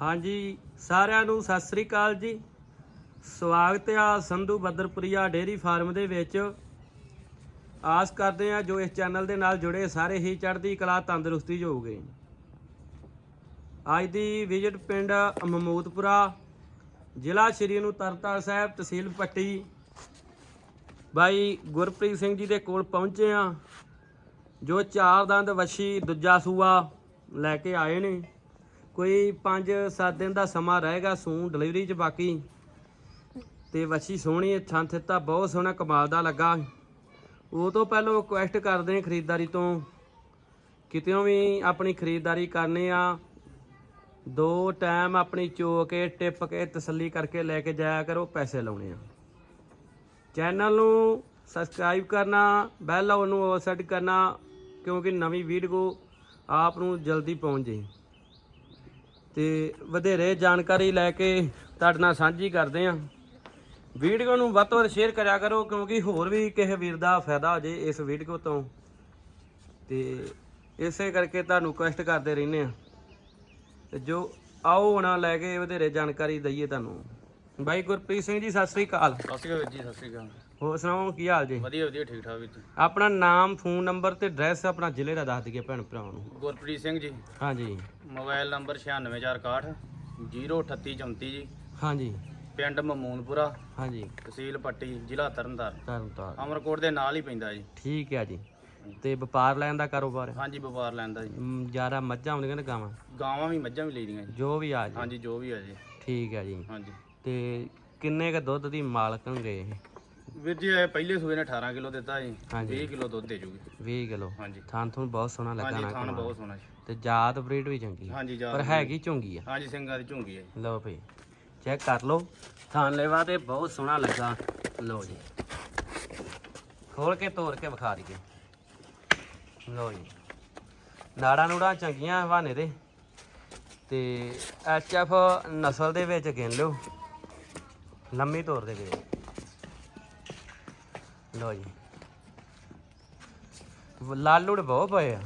ਹਾਂਜੀ, ਸਾਰਿਆਂ ਨੂੰ ਸਤਿ ਸ੍ਰੀ ਅਕਾਲ ਜੀ। ਸਵਾਗਤ ਆ ਸੰਧੂ ਬੱਦਰਪੁਰੀਆ ਡੇਅਰੀ ਫਾਰਮ ਦੇ ਵਿੱਚ। ਆਸ ਕਰਦੇ ਆ ਜੋ ਇਸ ਚੈਨਲ ਦੇ ਨਾਲ ਜੁੜੇ ਸਾਰੇ ਹੀ ਚੜ੍ਹਦੀ ਕਲਾ, ਤੰਦਰੁਸਤੀ 'ਚ ਹੋਊਗੇ ਅੱਜ ਦੀ ਵਿਜ਼ਿਟ ਪਿੰਡ ਮਮੂਦਪੁਰਾ ਜ਼ਿਲ੍ਹਾ ਸ਼੍ਰੀ ਨੂੰ ਤਰਨਤਾਰਨ ਸਾਹਿਬ, ਤਹਿਸੀਲ ਪੱਟੀ। ਬਾਈ ਗੁਰਪ੍ਰੀਤ ਸਿੰਘ ਜੀ ਦੇ ਕੋਲ ਪਹੁੰਚੇ ਆ ਜੋ ਚਾਰ ਦੰਦ ਵੱਛੀ ਦੂਜਾ ਸੂਆ ਲੈ ਕੇ ਆਏ ਨੇ। ਕੋਈ 5-7 ਦਿਨ ਦਾ ਸਮਾਂ ਰਹੇਗਾ ਸੂਣ ਡਿਲੀਵਰੀ 'ਚ ਬਾਕੀ। ਤੇ ਵੱਛੀ ਸੋਹਣੀ ਥਾਂ ਥਣ ਥਿੱਤਾ ਬਹੁਤ ਸੋਹਣਾ, ਕਮਾਲ ਦਾ ਲੱਗਾ। ਉਹ ਤੋਂ ਪਹਿਲਾਂ ਰਿਕੁਐਸਟ ਕਰਦੇ ਹਾਂ ਖਰੀਦਦਾਰੀ ਤੋਂ। ਕਿਤੇੋਂ ਵੀ ਆਪਣੀ ਖਰੀਦਦਾਰੀ ਕਰਨੇ ਆ। ਦੋ ਟਾਈਮ ਆਪਣੀ ਚੋ ਕੇ, ਟਿਪ ਕੇ, ਤਸੱਲੀ ਕਰਕੇ ਲੈ ਕੇ ਜਾਇਆ ਕਰੋ, ਪੈਸੇ ਲਾਉਣੇ ਆ। ਚੈਨਲ ਨੂੰ ਸਬਸਕ੍ਰਾਈਬ ਕਰਨਾ ਬੈਲ ਆਈਕਨ ਨੂੰ ਸੈੱਟ ਕਰਨਾ, ਕਿਉਂਕਿ ਨਵੀਂ ਵੀਡੀਓ ਆਪ ਨੂੰ ਜਲਦੀ ਪਹੁੰਚ ਜੇ। ਤੇ ਵਧੇਰੇ ਜਾਣਕਾਰੀ ਲੈ ਕੇ ਤੁਹਾਡੇ ਨਾਲ ਸਾਂਝੀ ਕਰਦੇ ਹਾਂ। ਵੀਡੀਓ ਨੂੰ ਵੱਧ ਤੋਂ ਵੱਧ ਸ਼ੇਅਰ ਕਰਿਆ ਕਰੋ, ਕਿਉਂਕਿ ਹੋਰ ਵੀ ਕਿਸੇ ਵੀਰ ਦਾ ਫਾਇਦਾ ਹੋ ਜੇ ਇਸ ਵੀਡੀਓ ਤੋਂ। ਤੇ ਇਸੇ ਕਰਕੇ ਤੁਹਾਨੂੰ ਰਿਕੁਐਸਟ ਕਰਦੇ ਰਹਿੰਦੇ ਆ ਤੇ ਜੋ ਆਓ ਹੁਣ ਲੈ ਕੇ ਵਧੇਰੇ ਜਾਣਕਾਰੀ ਦਈਏ ਤੁਹਾਨੂੰ। ਬਾਈ ਗੁਰਪ੍ਰੀਤ ਸਿੰਘ ਜੀ, ਸਤਿ ਸ੍ਰੀ ਅਕਾਲ। ਸਤਿ ਸ਼੍ਰੀ ਅਕਾਲ ਜੀ, ਸਤਿ ਸ਼੍ਰੀ ਅਕਾਲ। ਹੋਰ ਸੁਣਾਓ ਕੀ ਹਾਲ ਜੀ? ਵਧੀਆ ਵਧੀਆ ਠੀਕ ਠਾਕ ਵੀਰ ਜੀ। ਆਪਣਾ ਨਾਮ ਫੋਨ ਨੰਬਰ ਤੇ ਐਡਰੈਸ ਆਪਣਾ ਜ਼ਿਲ੍ਹੇ ਦਾ ਦੱਸ ਦਈਏ ਭੈਣ ਭਰਾਵਾਂ ਨੂੰ। ਗੁਰਪ੍ਰੀਤ ਸਿੰਘ ਜੀ। ਹਾਂਜੀ। ਮੋਬਾਈਲ ਨੰਬਰ 96461 03834 ਜੀ। ਹਾਂਜੀ। ਪਿੰਡ ਮਮੂਨਪੁਰਾ ਹਾਂਜੀ। ਤਹਿਸੀਲ ਪੱਟੀ ਜ਼ਿਲ੍ਹਾ ਤਰਨਤਾਰਨ। ਤਰਨ ਤਾਰਨ ਅਮਰਕੋਟ ਦੇ ਨਾਲ ਹੀ ਪੈਂਦਾ ਜੀ। ਠੀਕ ਹੈ ਜੀ। ਤੇ ਵਪਾਰ ਲੈਣ ਦਾ ਕਾਰੋਬਾਰ? ਹੈ ਹਾਂਜੀ ਵਪਾਰ ਲੈਂਦਾ ਜੀ। ਮ, ਜ਼ਿਆਦਾ ਮੱਝਾਂ ਹੁੰਦੀਆਂ ਨੇ ਗਾਵਾਂ? ਗਾਵਾਂ ਵੀ ਮੱਝਾਂ ਵੀ ਲਈਦੀਆਂ ਜੀ। ਜੋ ਵੀ ਆ ਜੀ। ਹਾਂਜੀ ਜੋ ਵੀ ਆ ਜੀ। ਠੀਕ ਹੈ ਜੀ। ਹਾਂਜੀ। ਤੇ ਕਿੰਨੇ ਕ ਦੁੱਧ ਦੀ ਮਾਲਕ ਹੋਣਗੇ ਇਹ? ਵੀਰ ਜੀ ਇਹ ਪਹਿਲੇ ਸੂਏ ਨੇ 18 ਕਿਲੋ ਦਿੱਤਾ ਜੀ ਹਾਂਜੀ। 20 ਕਿਲੋ ਦੁੱਧ ਦੇ ਜੂਗੀ। 20 ਕਿਲੋ। ਹਾਂਜੀ। ਥਾਂ ਤੁਹਾਨੂੰ ਬਹੁਤ ਸੋਹਣਾ ਲੱਗਾ ਹਾਂਜੀ ਨਾ। ਬਹੁਤ ਸੋਹਣਾ ਜੀ। ਤੇ ਜਾਤ ਬਰੀਡ ਵੀ ਚੰਗੀ ਆ। ਹਾਂਜੀ ਜਾ ਪਰ ਹੈਗੀ ਚੁੰਗੀ ਆ। ਹਾਂਜੀ ਸਿੰਘਾਂ ਦੀ ਝੁੰਗੀ ਹੈ ਜੀ। ਲਓ ਭਈ ਚੈੱਕ ਕਰ ਲਓ। ਥਾਂ ਲੈਵਾ ਤੇ ਬਹੁਤ ਸੋਹਣਾ ਲੱਗਾ। ਲਓ ਜੀ। ਖੋਲ ਕੇ ਤੋੜ ਕੇ ਵਿਖਾ ਦਈਏ। ਲਓ ਜੀ। ਨਾੜਾਂ ਨੂੜਾਂ ਚੰਗੀਆਂ ਹਵਾਨੇ ਦੇ। ਤੇ ਐਚ ਐਫ ਨਸਲ ਦੇ ਵਿੱਚ ਗਿਣ ਲਿਓ। ਲੰਮੀ ਤੋਰ ਦੇ ਵਿੱਚ। ਲਓ ਜੀ। ਲਾਲੂੜ ਬਹੁਤ ਪਏ ਆ।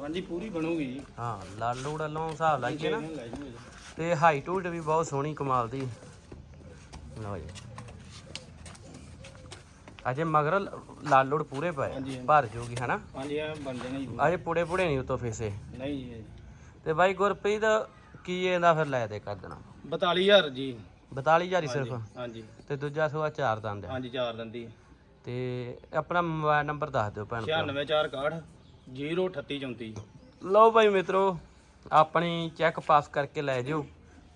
ਹਾਂਜੀ ਪੂਰੀ ਬਣੂਗੀ ਜੀ। ਹਾਂ ਲਾਲੂੜ ਵੱਲੋਂ ਹਿਸਾਬ ਲਾਈਏ ਨਾ। ਲੈ ਜੂਗੇ ਜੀ। ਤੇ ਹਾਈਟ ਹੂਟ ਵੀ ਬਹੁਤ ਸੋਹਣੀ ਕਮਾਲ ਦੀ। ਲਓ ਜੀ। ਅਜੇ ਮਗਰ ਲਾਲੂੜ ਪੂਰੇ ਪਏ ਹਾਂਜੀ, ਹਾਂਜੀ। ਭਰ ਜੂਗੀ ਹਨਾ? ਹਾਂਜੀ ਇਹ ਬਣ ਜਾਣਾ ਜੀ ਅਜੇ ਪੁੜੇ ਪੁੜੇ ਨਹੀਂ ਉਤੋਂ ਫੇਸੇ। ਨਹੀਂ ਜੀ ਤੇ ਬਾਈ ਗੁਰਪ੍ਰੀਤ ਕੀ ਇਹਦਾ ਫਿਰ ਲੈ ਦੇ ਕਰ ਦੇਣਾ? 42000 ਜੀ। 42000 ਹੀ ਸਿਰਫ। ਹਾਂਜੀ। ਤੇ ਦੂਜਾ ਸੂਆ ਚਾਰ ਦੰਦ ਹਾਂਜੀ ਚਾਰ ਦੰਦੀ ਤੇ ਆਪਣਾ ਮੋਬਾਈਲ ਨੰਬਰ ਦੱਸ ਦਿਓ ਭੈਣ ਭਰਾ। 96461 03834 ਲਓ ਭਾਈ ਮਿੱਤਰੋ ਆਪਣੀ ਚੈੱਕ ਪਾਸ ਕਰਕੇ ਲੈ ਜਿਓ।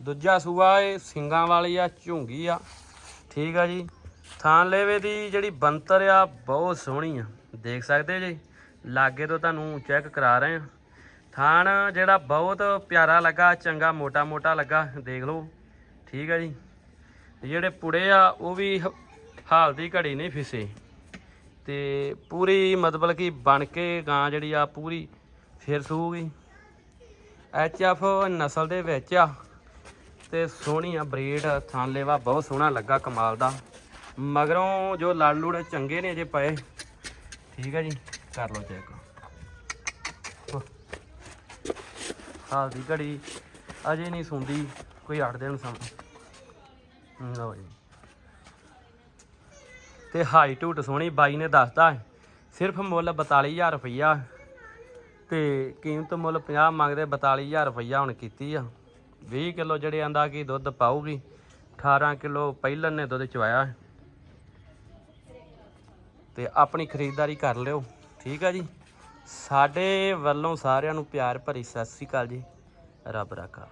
ਦੂਜਾ ਸੂਆ ਇਹ ਸਿੰਗਾਂ ਵਾਲੀ ਆ ਝੁੰਗੀ ਆ। ਠੀਕ ਆ ਜੀ। ਥਾਂ ਲੈਵੇ ਦੀ ਜਿਹੜੀ ਬੰਤਰ ਆ ਬਹੁਤ ਸੋਹਣੀ ਆ। ਦੇਖ ਸਕਦੇ ਜੀ? ਲਾਗੇ ਤੋਂ ਤੁਹਾਨੂੰ ਚੈੱਕ ਕਰਾ ਰਹੇ ਆ। ਥਾਣ ਜਿਹੜਾ ਬਹੁਤ ਪਿਆਰਾ ਲੱਗਾ ਚੰਗਾ ਮੋਟਾ ਮੋਟਾ ਲੱਗਾ ਦੇਖ ਲਓ। ਠੀਕ ਆ ਜੀ। ਜਿਹੜੇ ਪੁੜੇ ਆ ਉਹ ਵੀ ਹਾਲ ਦੀ ਘੜੀ ਨਹੀਂ ਫਿਸੇ। ਤੇ ਪੂਰੀ ਮਤਲਬ ਕਿ ਬਣ ਕੇ ਗਾਂ ਜਿਹੜੀ ਆ ਪੂਰੀ ਫਿਰ ਸੂਗੀ। ਐਚ ਐਫ ਨਸਲ ਦੇ ਵਿੱਚ ਆ। ਤੇ ਸੋਹਣੀ ਆ ਬਰੀਡ ਥਾਂਲੇਵਾ ਬਹੁਤ ਸੋਹਣਾ ਲੱਗਾ ਕਮਾਲ ਦਾ। ਮਗਰੋਂ ਜੋ ਲੜ ਲੂੜ ਚੰਗੇ ਨੇ ਜੇ ਪਏ। ਠੀਕ ਹੈ ਜੀ, ਕਰ ਲਓ ਚੈੱਕ। ਹਾਲ ਦੀ ਘੜੀ ਅਜੇ ਨਹੀਂ ਸੁੰਦੀ, ਕੋਈ 8 ਦਿਨ ਸਮ ਲਓ ਜੀ। ਤੇ ਹਾਈ ਹੂਟ ਸੋਹਣੀ ਬਾਈ ਨੇ ਦੱਸਦਾ ਸਿਰਫ ਮੁੱਲ 42000 ਰੁਪਈਆ। ਤੇ ਕੀਮਤ ਮੁੱਲ 50 ਮੰਗਦੇ 42000 ਰੁਪਈਆ ਹੁਣ ਕੀਤੀ ਆ। 20 ਕਿਲੋ ਜਿਹੜੇ ਆਂਦਾ ਕਿ ਦੁੱਧ ਪਾਊਗੀ 18 ਕਿਲੋ ਪਹਿਲਨ ਨੇ ਦੁੱਧ ਚਵਾਇਆ। ਤੇ ਆਪਣੀ ਖਰੀਦਦਾਰੀ ਕਰ ਲਿਓ, ਠੀਕ ਆ ਜੀ? ਸਾਡੇ ਵੱਲੋਂ ਸਾਰਿਆਂ ਨੂੰ ਪਿਆਰ ਭਰੀ ਸਤਿ ਸ੍ਰੀ ਅਕਾਲ ਜੀ। ਰੱਬ ਰਾਖਾ